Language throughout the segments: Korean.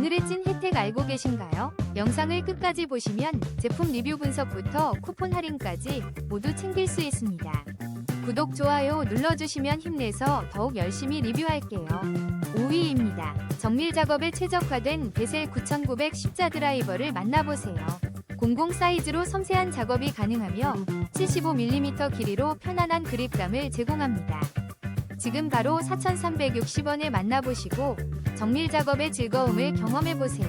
오늘의 찐 혜택 알고 계신가요? 영상을 끝까지 보시면 제품 리뷰 분석부터 쿠폰 할인까지 모두 챙길 수 있습니다. 구독, 좋아요 눌러주시면 힘내서 더욱 열심히 리뷰할게요. 5위입니다. 정밀 작업에 최적화된 베셀 9900 십자 드라이버를 만나보세요. 00 사이즈로 섬세한 작업이 가능하며 75mm 길이로 편안한 그립감을 제공합니다. 지금 바로 4,360원에 만나보시고 정밀 작업의 즐거움을 경험해보세요.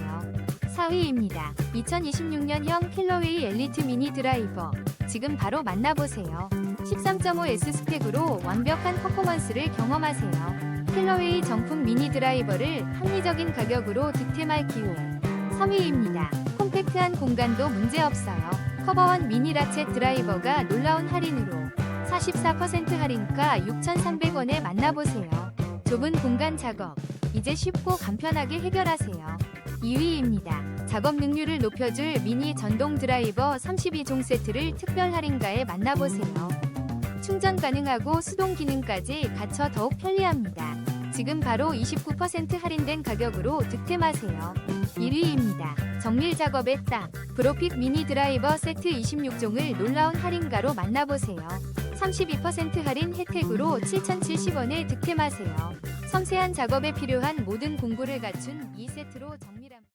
4위입니다. 2026년형 킬러웨이 엘리트 미니 드라이버. 지금 바로 만나보세요. 13.5S 스펙으로 완벽한 퍼포먼스를 경험하세요. 킬러웨이 정품 미니 드라이버를 합리적인 가격으로 득템할 기호. 3위입니다. 콤팩트한 공간도 문제없어요. 커버원 미니 라쳇 드라이버가 놀라운 할인으로 44% 할인가 6,300원에 만나보세요. 좁은 공간 작업. 이제 쉽고 간편하게 해결하세요. 2위입니다. 작업 능률을 높여줄 미니 전동 드라이버 32종 세트를 특별 할인가에 만나보세요. 충전 가능하고 수동 기능까지 갖춰 더욱 편리합니다. 지금 바로 29% 할인된 가격으로 득템하세요. 1위입니다. 정밀 작업의 땅. 브로핏 미니 드라이버 세트 26종을 놀라운 할인가로 만나보세요. 32% 할인 혜택으로 7,070원에 득템하세요. 섬세한 작업에 필요한 모든 공구를 갖춘 이 세트로 정밀함.